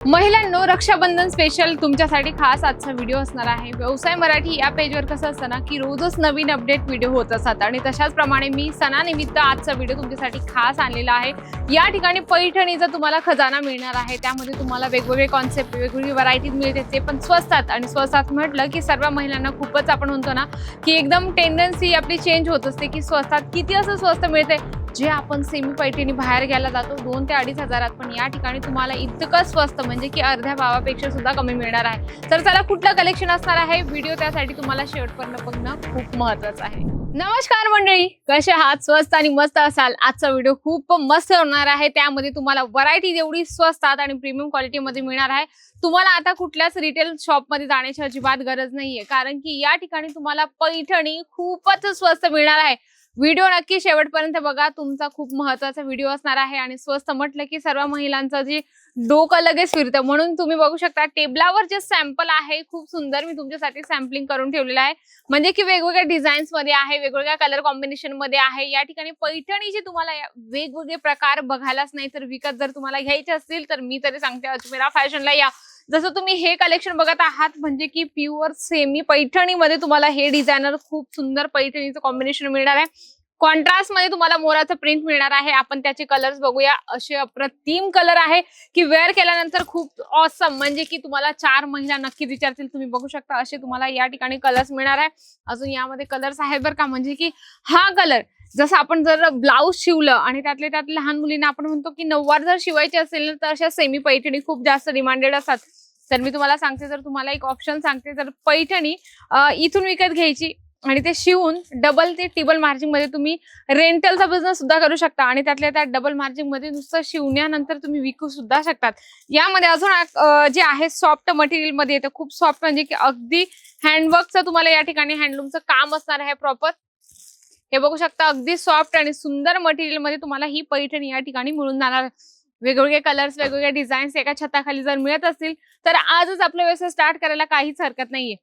महिलांनो Rakshabandhan special तुमच्यासाठी खास आजचा व्हिडिओ असणार आहे. व्यवसाय मराठी या पेजवर कसं असतं ना की रोजच नवीन अपडेट व्हिडिओ होत असतात. आणि तशाच प्रमाणे मी सणानिमित्त आजचा व्हिडिओ तुमच्यासाठी खास आणलेला आहे. या ठिकाणी पैठणीचा तुम्हाला खजाना मिळणार आहे त्यामध्ये तुम्हाला वेगवेगळे कॉन्सेप्ट वेगवेगळी व्हरायटीज मिळते ते पण स्वस्तात आणि स्वस्तात म्हटलं की सर्व महिलांना खूपच आपण म्हणतो ना की एकदम टेंडन्सी आपली चेंज होत असते की स्वस्तात किती असं स्वस्त मिळते जे आपण सेमी पैठणी बाहेर घ्यायला जातो दोन ते अडीच हजारात पण या ठिकाणी तुम्हाला इतकं स्वस्त म्हणजे की अर्ध्या भावापेक्षा सुद्धा कमी मिळणार आहे. तर चला कुठलं कलेक्शन असणार आहे? व्हिडिओ त्यासाठी तुम्हाला शेवटपर्यंत बघणं खूप महत्वाचं आहे. नमस्कार मंडळी! कसे आहात? स्वस्त आणि मस्त असाल? आजचा व्हिडिओ खूप मस्त होणार आहे. त्यामध्ये तुम्हाला व्हरायटी एवढी स्वस्तात आणि प्रीमियम क्वालिटीमध्ये मिळणार आहे तुम्हाला आता कुठल्याच रिटेल शॉपमध्ये जाण्याची अजिबात गरज नाहीये. कारण की या ठिकाणी तुम्हाला पैठणी खूपच स्वस्त मिळणार आहे. व्हिडिओ नक्की शेवटपर्यंत बघा. तुमचा खूप महत्त्वाचा व्हिडिओ असणार आहे आणि स्वस्त म्हटलं की सर्व महिलांचं जे डोकं लगेच फिरतं. म्हणून तुम्ही बघू शकता टेबलावर जे सॅम्पल आहे खूप सुंदर मी तुमच्यासाठी सॅम्पलिंग करून ठेवलेलं आहे. म्हणजे की वेगवेगळ्या डिझाईन्समध्ये आहे वेगवेगळ्या कलर कॉम्बिनेशनमध्ये आहे. या ठिकाणी पैठणीचे तुम्हाला या- वेगवेगळे प्रकार बघायलाच नाही तर विकत जर तुम्हाला घ्यायचे असतील तर मी तरी सांगते अजमेरा फॅशनला या जसं तुम्ही हे कलेक्शन बघत आहात म्हणजे की प्युअर सेमी पैठणीमध्ये तुम्हाला हे डिझायनर खूप सुंदर पैठणीचं कॉम्बिनेशन मिळणार आहे. कॉन्ट्रास्टमध्ये तुम्हाला मोराचं प्रिंट मिळणार आहे. आपण त्याचे कलर्स बघूया. असे अप्रतिम कलर आहे की वेअर केल्यानंतर खूप ऑसम म्हणजे की तुम्हाला चार महिला नक्की विचारतील तुम्ही बघू शकता असे तुम्हाला या ठिकाणी कलर्स मिळणार आहे. अजून यामध्ये कलर्स आहेत बरं का म्हणजे की हा कलर जसं आपण जर ब्लाऊज शिवलं आणि त्यातले त्यात लहान मुलींना आपण म्हणतो की नऊवार जर शिवायचे असेल ना तर अशा सेमी पैठणी खूप जास्त डिमांडेड असतात. तर मी तुम्हाला सांगते जर तुम्हाला एक ऑप्शन सांगते तर पैठणी इथून विकत घ्यायची आणि ते शिवून डबल ते टिबल मार्जिंगमध्ये तुम्ही रेंटलचा बिझनेस सुद्धा करू शकता आणि त्यातल्या त्या डबल मार्जिंगमध्ये नुसतं शिवण्यानंतर तुम्ही विकू सुद्धा शकतात. यामध्ये अजून जे आहे सॉफ्ट मटेरियलमध्ये येतं खूप सॉफ्ट म्हणजे की अगदी हँडवर्कचं तुम्हाला या ठिकाणी हँडलूमचं काम असणार आहे प्रॉपर हे बघू शकता अगदी सॉफ्ट आणि सुंदर मटेरियलमध्ये तुम्हाला ही पैठणी या ठिकाणी मिळून जाणार. वेगवेगळे कलर्स वेगवेगळ्या डिझाईन्स एका छताखाली जर मिळत असतील तर आजच आपला व्यवसाय स्टार्ट करायला काहीच हरकत नाहीये.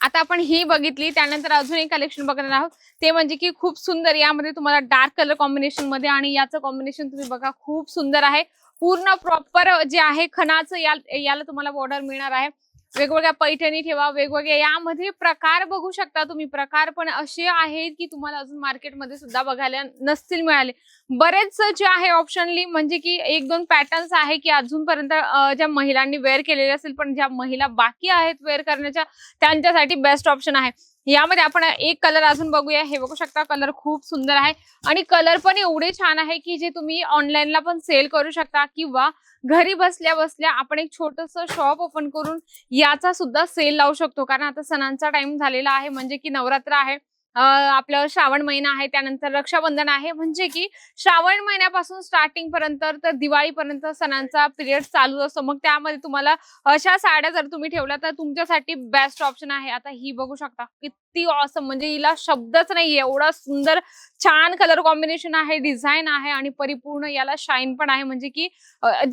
आता आपण ही बघितली त्यानंतर अजून एक कलेक्शन बघणार आहोत. ते म्हणजे की खूप सुंदर यामध्ये तुम्हाला डार्क कलर कॉम्बिनेशनमध्ये आणि याचं कॉम्बिनेशन तुम्ही बघा खूप सुंदर आहे. पूर्ण प्रॉपर जे आहे खणाचं याला तुम्हाला बॉर्डर मिळणार आहे. वेगवेगळ्या पैठणी ठेवा वेगवेगळे यामध्ये प्रकार बघू शकता तुम्ही. प्रकार पण असे आहेत की तुम्हाला अजून मार्केटमध्ये सुद्धा बघायला नसतील मिळाले. बरेच जे आहे ऑप्शनली म्हणजे की एक दोन पॅटर्न्स आहे की अजूनपर्यंत ज्या महिलांनी वेअर केलेले असेल पण ज्या महिला बाकी आहेत वेअर करण्याच्या त्यांच्यासाठी बेस्ट ऑप्शन आहे. यामध्ये आपण एक कलर अजून बघूया. हे बघू शकता कलर खूप सुंदर आहे. आणि कलर पण एवढे छान आहे की जे तुम्ही ऑनलाईनला पण सेल करू शकता किंवा घरी बसल्या बसल्या आपण एक छोटस शॉप ओपन करून याचा सुद्धा सेल लावू शकतो. कारण आता सणांचा टाइम झालेला आहे म्हणजे की नवरात्र आहे. आपलं श्रावण महिना आहे त्यानंतर रक्षाबंधन आहे. म्हणजे की श्रावण महिन्यापासून स्टार्टिंग पर्यंत तर दिवाळीपर्यंत सणांचा पिरियड चालू असतो. मग त्यामध्ये तुम्हाला अशा साड्या जर तुम्ही ठेवल्या तर तुमच्यासाठी बेस्ट ऑप्शन आहे. आता ही बघू शकता किती ऑसम म्हणजे हिला शब्दच नाही एवढा सुंदर छान कलर कॉम्बिनेशन आहे डिझाईन आहे आणि परिपूर्ण याला शाईन पण आहे. म्हणजे की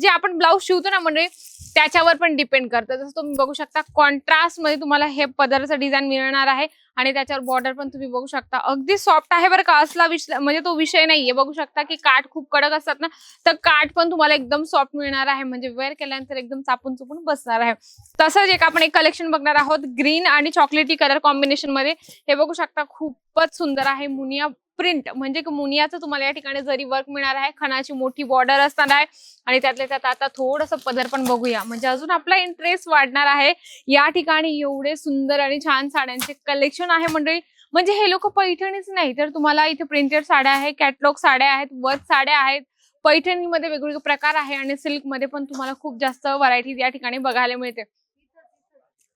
जे आपण ब्लाऊज शिवतो ना म्हणजे त्याच्यावर पण डिपेंड करतं. जसं तुम्ही बघू शकता कॉन्ट्रास्टमध्ये तुम्हाला हे पदरचं डिझाईन मिळणार आहे आणि त्याच्यावर बॉर्डर पण तुम्ही बघू शकता. अगदी सॉफ्ट आहे बरं का असला विषय म्हणजे तो विषय नाहीये. बघू शकता की काठ खूप कडक असतात ना तर काठ पण तुम्हाला एकदम सॉफ्ट मिळणार आहे. म्हणजे वेअर केल्यानंतर एकदम चापून चुपून बसणार आहे. तसंच एक आपण एक कलेक्शन बघणार आहोत ग्रीन आणि चॉकलेटी कलर कॉम्बिनेशनमध्ये. हे बघू शकता खूपच सुंदर आहे. मुनिया प्रिंट म्हणजे की मुनियाचं तुम्हाला या ठिकाणी जरी वर्क मिळणार आहे खणाची मोठी बॉर्डर असणार आहे आणि त्यातल्या त्यात आता थोडस पदर पण बघूया. म्हणजे अजून आपला इंटरेस्ट वाढणार आहे. या ठिकाणी एवढे सुंदर आणि छान साड्यांचे कलेक्शन आहे मंडळी. म्हणजे हे लोक पैठणीच नाही. तर तुम्हाला इथे प्रिंटेड साड्या आहेत कॅटलॉग साड्या आहेत वर्क साड्या आहेत. पैठणीमध्ये वेगवेगळे प्रकार आहे आणि सिल्कमध्ये पण तुम्हाला खूप जास्त व्हरायटी या ठिकाणी बघायला मिळते.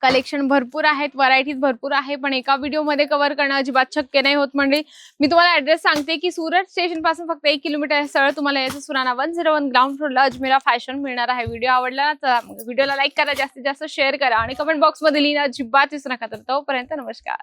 कलेक्शन भरपूर आहेत व्हरायटीज भरपूर आहे पण एका व्हिडिओमध्ये कव्हर करणं अजिबात शक्य नाही होत म्हणजे मी तुम्हाला ऍड्रेस सांगते की सुरत स्टेशनपासून फक्त एक किलोमीटर सरळ तुम्हाला याचं Surana one zero one ground फ्लोरला Ajmera fashion मिळणार आहे. व्हिडिओ आवडला ना तर व्हिडिओला लाईक करा जास्तीत जास्त शेअर करा आणि कमेंट बॉक्समध्ये लिहिणं अजिबात विसरू नका. तर तोपर्यंत नमस्कार.